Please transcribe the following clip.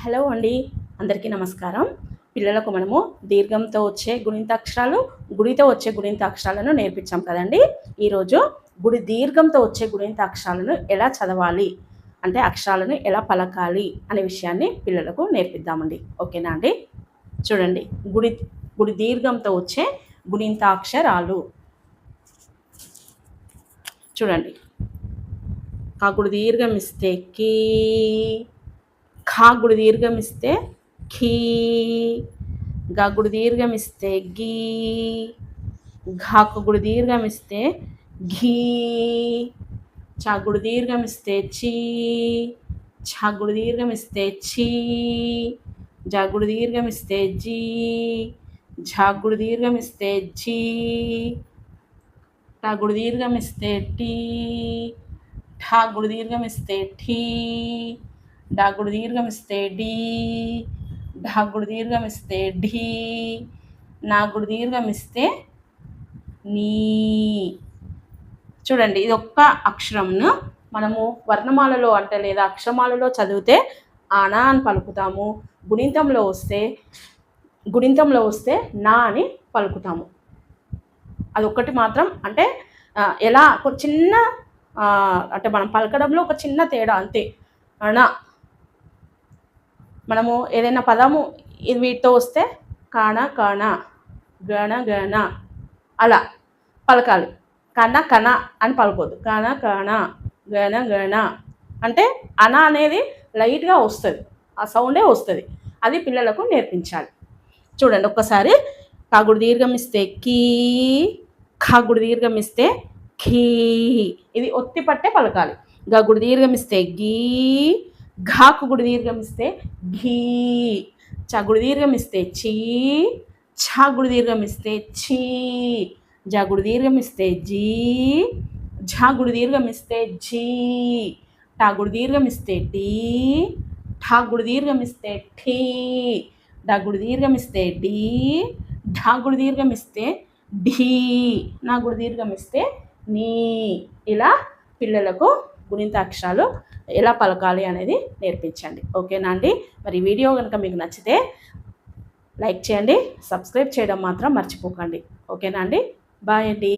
Hello అండి అందరికీ నమస్కారం. పిల్లలకు మనము దీర్ఘంతో వచ్చే గుణింతాక్షరాలు గుడితో వచ్చే గుణింతాక్షరాలను నేర్పించాం కదండి. ఈరోజు గుడి దీర్ఘంతో వచ్చే గుణింతాక్షరాలను ఎలా చదవాలి అంటే అక్షరాలను ఎలా పలకాలి అనే విషయాన్ని పిల్లలకు నేర్పిద్దామండి. ఓకేనా అండి? చూడండి గుడి గుడి దీర్ఘంతో వచ్చే గుణింతాక్షరాలు. చూడండి. కాకుడు దీర్ఘం ఇస్తే కీ ఖాగుడు దీర్ఘం ఇస్తే ఖీ గగుడు దీర్ఘం ఇస్తే గీ ఘాకుడు దీర్ఘం ఇస్తే ఘీ చాగుడు దీర్ఘం ఇస్తే చీ ఛాగుడు దీర్ఘం ఇస్తే చీ జాగుడు దీర్ఘం ఇస్తే జీ ఝాగుడు దీర్ఘం ఇస్తే జీ టాగుడు దీర్ఘం ఇస్తే టీ ఠాగుడు దీర్ఘం ఇస్తే ఠీ డాగుడు దీర్ఘం ఇస్తే డీ ఢాగుడు దీర్ఘం ఇస్తే ఢీ నాగుడు దీర్ఘం ఇస్తే నీ. చూడండి ఇది ఒక్క అక్షరంను మనము వర్ణమాలలో అంటే లేదా అక్షరమాలలో చదివితే ఆనా అని పలుకుతాము. గుణింతంలో వస్తే గుణింతంలో వస్తే నా అని పలుకుతాము. అదొక్కటి మాత్రం అంటే ఎలా ఒక చిన్న అంటే మనం పలకడంలో ఒక చిన్న తేడా అంతే. అనా మనము ఏదైనా పదము ఇది వీటితో వస్తే కాణ కాణ గణ గణ అలా పలకాలి. కణ కణ అని పలకొద్దు కణ కణ గణ గణ అంటే అన అనేది లైట్గా వస్తుంది. ఆ సౌండే వస్తుంది. అది పిల్లలకు నేర్పించాలి. చూడండి ఒక్కసారి. కాగుడు దీర్ఘం ఇస్తే కీ కాగుడు దీర్ఘం ఇస్తే ఖీ. ఇది ఒత్తి పట్టే పలకాలి. గగుడు దీర్ఘం ఇస్తే గీ ఘాకు గుడి దీర్ఘం ఇస్తే ఘీ చ గుడి దీర్ఘం ఇస్తే చీ ఛా గుడి దీర్ఘం ఇస్తే ఛీ జ గుడి దీర్ఘం ఇస్తే జీ ఝా గుడి దీర్ఘం ఇస్తే జీ టా గుడి దీర్ఘం ఇస్తే టీ ఠా గుడి దీర్ఘం ఇస్తే ఠీ డా గుడి దీర్ఘం ఇస్తే డీ ఢా గుడి దీర్ఘం ఇస్తే ఢీ నా గుడి దీర్ఘం ఇస్తే నీ ఇలా పిల్లలకు గుణింత అక్షరాలు ఎలా పలకాలి అనేది నేర్పించండి. ఓకేనా అండి? మరి వీడియో కనుక మీకు నచ్చితే లైక్ చేయండి సబ్స్క్రైబ్ చేయడం మాత్రం మర్చిపోకండి. ఓకేనా అండి? బాయ్ అండి.